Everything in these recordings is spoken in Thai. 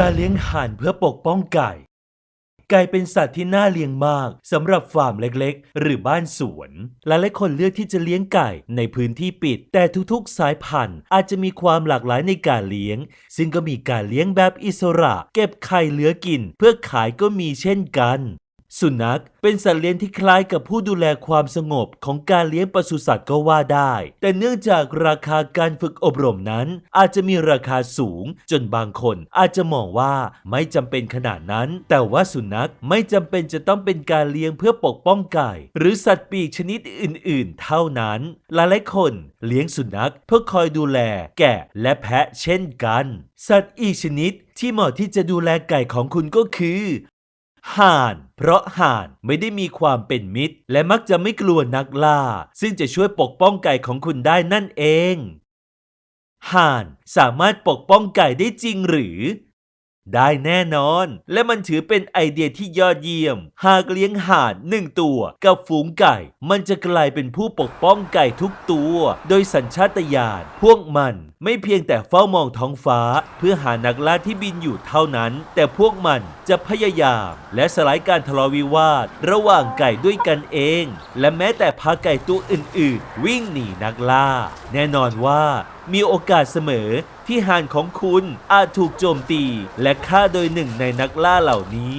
การเลี้ยงห่านเพื่อปกป้องไก่ ไก่เป็นสัตว์ที่น่าเลี้ยงมากสำหรับฟาร์มเล็กๆ หรือบ้านสวนหลายๆคนเลือกที่จะเลี้ยงไก่ในพื้นที่ปิด แต่ทุกๆ สายพันธุ์อาจจะมีความหลากหลายในการเลี้ยง ซึ่งก็มีการเลี้ยงแบบอิสระ เก็บไข่เหลือกิน เพื่อขายก็มีเช่นกัน สุนัขเป็นสัตว์เลี้ยงที่คล้ายกับผู้ดูแลความสงบของการเลี้ยงปศุสัตว์ก็ว่าได้ แต่เนื่องจากราคาการฝึกอบรมนั้น อาจจะมีราคาสูง จนบางคนอาจจะมองว่าไม่จำเป็นขนาดนั้น แต่ว่าสุนัขไม่จำเป็นจะต้องเป็นการเลี้ยงเพื่อปกป้องไก่ หรือสัตว์ปีกชนิดอื่น ๆ เท่านั้น หลายๆคนเลี้ยงสุนัขเพื่อคอยดูแล แกะและแพะเช่นกัน สัตว์อีกชนิดที่เหมาะที่จะดูแลไก่ของคุณก็คือ ห่าน เพราะห่านไม่ได้มีความเป็นมิตร และมักจะไม่กลัวนักล่า ซึ่งจะช่วยปกป้องไก่ของคุณได้นั่นเอง ห่านสามารถปกป้องไก่ได้จริงหรือ ได้แน่นอน และมันถือเป็นไอเดียที่ยอดเยี่ยม หากเลี้ยงห่านหนึ่งตัว กับฝูงไก่ มันจะกลายเป็นผู้ปกป้องไก่ทุกตัว โดยสัญชาตญาณพวกมันไม่เพียงแต่เฝ้ามองท้องฟ้า เพื่อหานักล่าที่บินอยู่เท่านั้น แต่พวกมันจะพยายาม และสลายการทะเลาะวิวาท ระหว่างไก่ด้วยกันเอง และแม้แต่พาไก่ตัวอื่น ๆ วิ่งหนีนักล่า แน่นอนว่า มีโอกาสเสมอที่ห่านของคุณอาจถูกโจมตี และฆ่าโดยหนึ่งในนักล่าเหล่านี้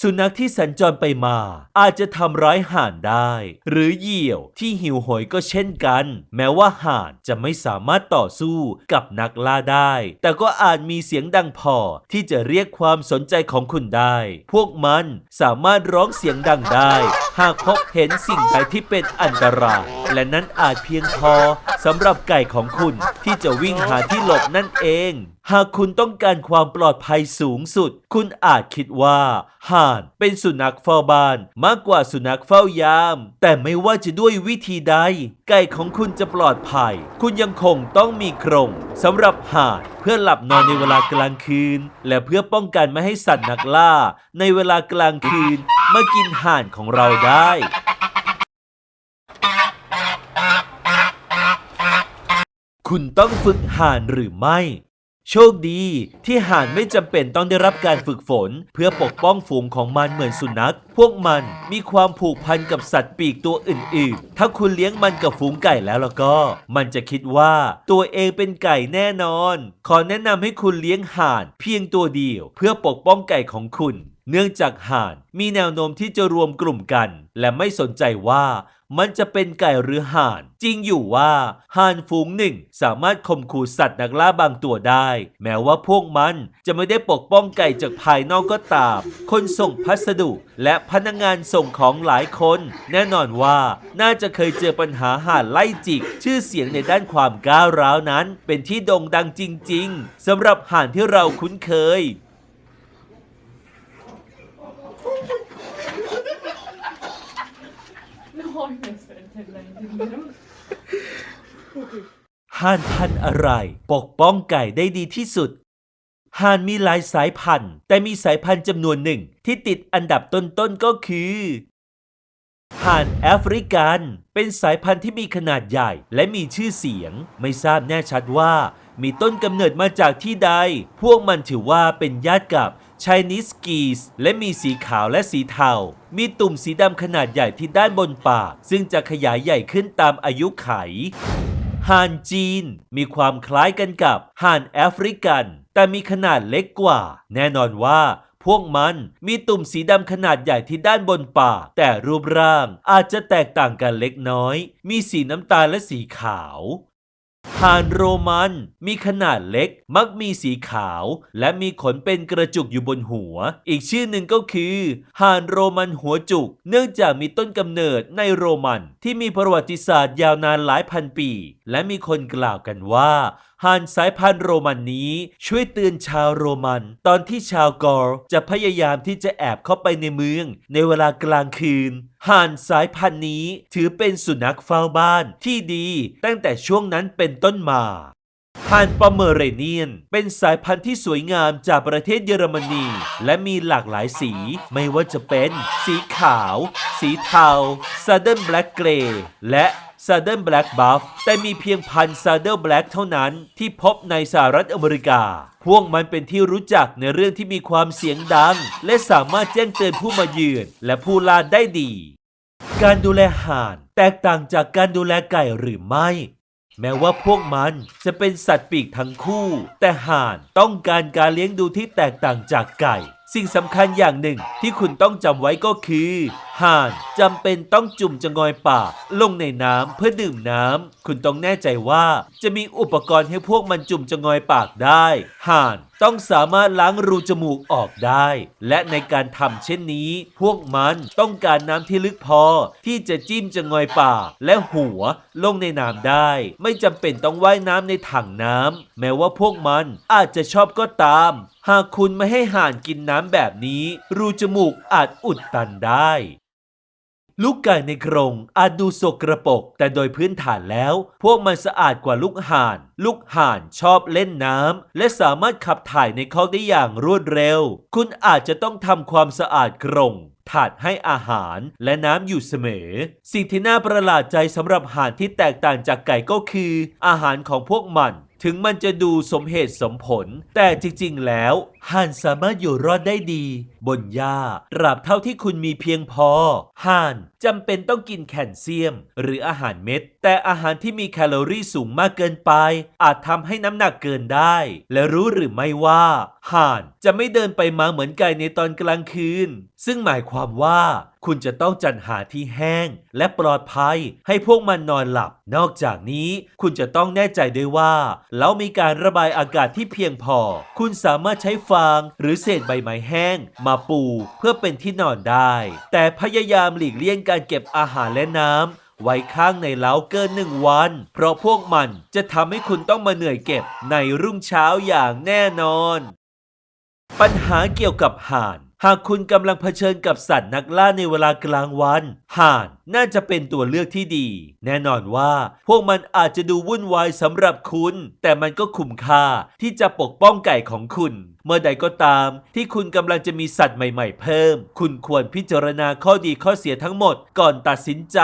สุนัขที่สัญจรไปมา อาจจะทำร้ายห่านได้ หรือเหยี่ยวที่หิวโหยก็เช่นกัน แม้ว่าห่านจะไม่สามารถต่อสู้กับนักล่าได้ แต่ก็อาจมีเสียงดังพอที่จะเรียกความสนใจของคุณได้ พวกมันสามารถร้องเสียงดังได้ หากพบเห็นสิ่งใดที่เป็นอันตรายและนั้นอาจเพียงพอสำหรับไก่ของคุณที่จะวิ่งหาที่หลบนั่นเอง หากคุณต้องการความปลอดภัยสูงสุด คุณอาจคิดว่าห่านเป็นสุนัขเฝ้าบ้านมากกว่าสุนัขเฝ้ายาม แต่ไม่ว่าจะด้วยวิธีใด ไก่ของคุณจะปลอดภัย คุณยังคงต้องมีกรงสำหรับห่านเพื่อหลับนอนในเวลากลางคืน และเพื่อป้องกันไม่ให้สัตว์นักล่า ในเวลากลางคืนมากินห่านของเราได้ คุณต้องฝึกห่านหรือไม่ โชคดีที่ห่านไม่จำเป็นต้องได้รับการฝึกฝน เพื่อปกป้องฝูงของมันเหมือนสุนัข พวกมันมีความผูกพันกับสัตว์ปีกตัวอื่น ๆ ถ้าคุณเลี้ยงมันกับฝูงไก่แล้วแล้วก็ มันจะคิดว่าตัวเองเป็นไก่แน่นอน ขอแนะนำให้คุณเลี้ยงห่านเพียงตัวเดียว เพื่อปกป้องไก่ของคุณ เนื่องจากห่านมีแนวโน้มที่จะรวมกลุ่มกัน และไม่สนใจว่ามันจะเป็นไก่หรือห่าน จริงอยู่ว่าห่านฝูงหนึ่งสามารถข่มขู่สัตว์นักล่าบางตัวได้ แม้ว่าพวกมันจะไม่ได้ปกป้องไก่จากภายนอกก็ตาม คนส่งพัสดุและพนักงานส่งของหลายคน แน่นอนว่าน่าจะเคยเจอปัญหาห่านไล่จิก ชื่อเสียงในด้านความก้าวร้าวนั้น เป็นที่โด่งดังจริง ๆสำหรับห่านที่เราคุ้นเคย ห่านพันธุ์อะไร ปกป้องไก่ได้ดีที่สุด ห่านมีหลายสายพันธุ์ แต่มีสายพันธุ์จำนวนหนึ่งที่ติดอันดับต้นๆก็คือห่านแอฟริกัน เป็นสายพันธุ์ที่มีขนาดใหญ่และมีชื่อเสียง ไม่ทราบแน่ชัดว่า มีต้นกำเนิดมาจากที่ใด พวกมันถือว่าเป็นญาติกับ Chinese Geese และมีสีขาวและสีเทา มีตุ่มสีดำขนาดใหญ่ที่ด้านบนปาก ซึ่งจะขยายใหญ่ขึ้นตามอายุไข ห่านจีน มีความคล้ายกันกับห่านแอฟริกัน แต่มีขนาดเล็กกว่า แน่นอนว่าพวกมันมีตุ่มสีดำขนาดใหญ่ที่ด้านบนปาก แต่รูปร่างอาจจะแตกต่างกันเล็กน้อย มีสีน้ำตาลและสีขาว ห่านโรมัน มีขนาดเล็ก มักมีสีขาว และมีขนเป็นกระจุกอยู่บนหัว อีกชื่อหนึ่งก็คือห่านโรมันหัวจุก เนื่องจากมีต้นกำเนิดในโรมัน ที่มีประวัติศาสตร์ยาวนานหลายพันปี และมีคนกล่าวกันว่าห่านสายพันธุ์โรมันนี้ ช่วยเตือนชาวโรมัน ตอนที่ชาวกอร์จะพยายามที่จะแอบเข้าไปในเมือง ในเวลากลางคืนห่านสายพันธุ์นี้ถือเป็นสุนัขเฝ้าบ้านที่ดีตั้งแต่ช่วงนั้นเป็นต้นมาห่านปอมเมอเรเนียน เป็นสายพันธุ์ที่สวยงามจากประเทศเยอรมนี และมีหลากหลายสี ไม่ว่าจะเป็น สีขาว สีเทา Southern Black Grey และ Southern Black Buff แต่มีเพียงพัน Southern Black เท่านั้นที่พบในสหรัฐอเมริกา พวกมันเป็นที่รู้จักในเรื่องที่มีความเสียงดัง และสามารถแจ้งเตือนผู้มาเยือนและผู้ล่าได้ดี การดูแลห่าน แตกต่างจากการดูแลไก่หรือไม่แม้ว่าพวกมันจะเป็นสัตว์ปีกทั้งคู่ แต่ห่านต้องการการเลี้ยงดูที่แตกต่างจากไก่ สิ่งสำคัญอย่างหนึ่งที่คุณต้องจำไว้ก็คือ ห่านจำเป็นต้องจุ่มจะงอยปากลงในน้ำเพื่อดื่มน้ำ คุณต้องแน่ใจว่าจะมีอุปกรณ์ให้พวกมันจุ่มจะงอยปากได้ห่านต้องสามารถล้างรูจมูกออกได้ และในการทำเช่นนี้ พวกมันต้องการน้ำที่ลึกพอ ที่จะจิ้มจะงอยปากและหัวลงในน้ำได้ ไม่จำเป็นต้องว่ายน้ำในถังน้ำแม้ว่าพวกมันอาจจะชอบก็ตาม หากคุณไม่ให้ห่านกินน้ำแบบนี้ รูจมูกอาจอุดตันได้ ลูกไก่ในกรงอาจดูสกระปรกแต่โดยพื้นฐานแล้ว พวกมันสะอาดกว่าลูกห่าน ลูกห่านชอบเล่นน้ำและสามารถขับถ่ายในคอกได้อย่างรวดเร็ว คุณอาจจะต้องทำความสะอาดกรงถาดให้อาหารและน้ำอยู่เสมอ สิ่งที่น่าประหลาดใจสำหรับห่านที่แตกต่างจากไก่ก็คือ อาหารของพวกมัน ถึงมันจะดูสมเหตุสมผล แต่จริงๆ แล้วห่านสามารถอยู่รอดได้ดี บนหญ้าตราบเท่าที่คุณมีเพียงพอห่านจำเป็นต้องกินแคลเซียม หรืออาหารเม็ด แต่อาหารที่มีแคลอรี่สูงมากเกินไป อาจทำให้น้ำหนักเกินได้ และรู้หรือไม่ว่าห่านจะไม่เดินไปมาเหมือนไก่ในตอนกลางคืน ซึ่งหมายความว่า คุณจะต้องจัดหาที่แห้ง และปลอดภัยให้พวกมันนอนหลับ นอกจากนี้คุณจะต้องแน่ใจด้วยว่า แล้วมีการระบายอากาศที่เพียงพอ คุณสามารถใช้ฟางหรือเศษใบไม้แห้ง มาปูเพื่อเป็นที่นอนได้ แต่พยายามหลีกเลี่ยงการเก็บอาหารและน้ำไว้ข้างในเล้าเกินหนึ่งวัน เพราะพวกมันจะทำให้คุณต้องมาเหนื่อยเก็บในรุ่งเช้าอย่างแน่นอน ปัญหาเกี่ยวกับห่าน หากคุณกำลังเผชิญกับสัตว์นักล่าในเวลากลางวัน ห่านน่าจะเป็นตัวเลือกที่ดี แน่นอนว่า พวกมันอาจจะดูวุ่นวายสำหรับคุณ แต่มันก็คุ้มค่าที่จะปกป้องไก่ของคุณ เมื่อใดก็ตาม ที่คุณกำลังจะมีสัตว์ใหม่ๆเพิ่ม คุณควรพิจารณาข้อดีข้อเสียทั้งหมดก่อนตัดสินใจ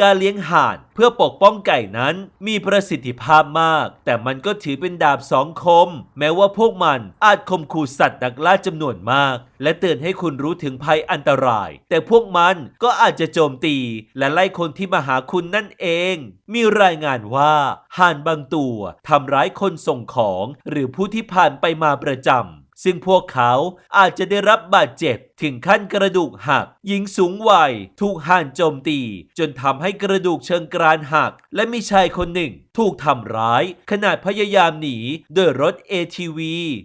การเลี้ยงห่าน พื่อปกป้องไก่นั้นมีประสิทธิภาพมาก แต่มันก็ถือเป็นดาบสองคม แม้ว่าพวกมันอาจข่มขู่สัตว์นักล่าจำนวนมาก และเตือนให้คุณรู้ถึงภัยอันตราย แต่พวกมันก็อาจจะโจมตี และไล่คนที่มาหาคุณนั่นเอง มีรายงานว่าห่านบางตัวทำร้ายคนส่งของ หรือผู้ที่ผ่านไปมาประจำ ซึ่งพวกเขาอาจจะได้รับบาดเจ็บถึงขั้นกระดูกหัก หญิงสูงวัยถูกห่านโจมตี จนทำให้กระดูกเชิงกรานหัก และมีชายคนหนึ่งถูกทำร้าย ขณะพยายามหนีโดยรถ ATV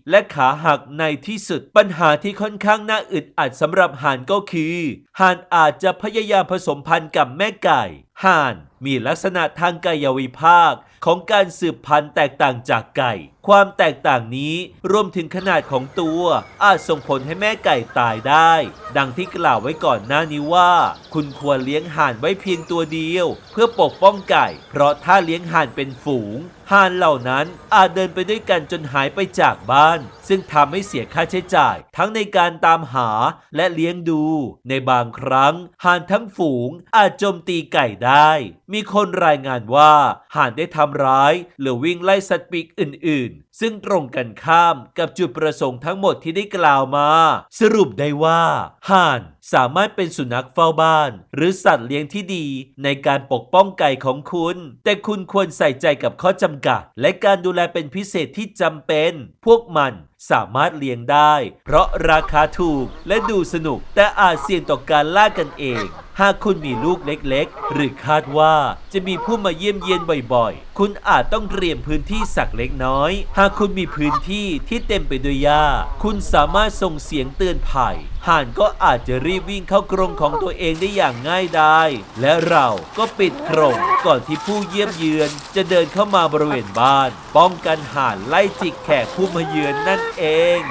และขาหักในที่สุด ปัญหาที่ค่อนข้างน่าอึดอัดสำหรับห่านก็คือห่านอาจจะพยายามผสมพันธุ์กับแม่ไก่ ห่านมีลักษณะทางกายวิภาคของการสืบพันธุ์แตกต่างจากไก่ ความแตกต่างนี้รวมถึงขนาดของตัวอาจส่งผลให้แม่ไก่ตายได้ ดังที่กล่าวไว้ก่อนหน้านี้ว่า คุณควรเลี้ยงห่านไว้เพียงตัวเดียว เพื่อปกป้องไก่ เพราะถ้าเลี้ยงห่านเป็นฝูงห่านเหล่านั้นอาจเดินไปด้วยกันจนหายไปจากบ้าน ซึ่งทำให้เสียค่าใช้จ่าย ทั้งในการตามหาและเลี้ยงดู ในบางครั้งห่านทั้งฝูงอาจโจมตีไก่ได้ มีคนรายงานว่าห่านได้ทำร้าย หรือวิ่งไล่สัตว์ปีกอื่น ๆ ซึ่งตรงกันข้ามกับจุดประสงค์ทั้งหมดที่ได้กล่าวมา สรุปได้ว่าห่านสามารถเป็นสุนัขเฝ้าบ้าน หรือสัตว์เลี้ยงที่ดีในการปกป้องไก่ของคุณ แต่คุณควรใส่ใจกับข้อจำกัด และการดูแลเป็นพิเศษที่จำเป็น พวกมันสามารถเลี้ยงได้ เพราะราคาถูกและดูสนุกแต่อาจเสี่ยงต่อการล่ากันเอง หากคุณมีลูกเล็กๆ หรือคาดว่าจะมีผู้มาเยี่ยมเยียนบ่อยๆ คุณอาจต้องเตรียมพื้นที่สักเล็กน้อย หากคุณมีพื้นที่ที่เต็มไปด้วยหญ้า คุณสามารถส่งเสียงเตือนภัย ห่านก็อาจจะรีบวิ่งเข้ากรงของตัวเองได้อย่างง่ายดายและเราก็ปิดกรงก่อนที่ผู้เยี่ยมเยือน จะเดินเข้ามาบริเวณบ้าน ป้องกันห่านไล่จิกแขกผู้มาเยือนนั่นเอง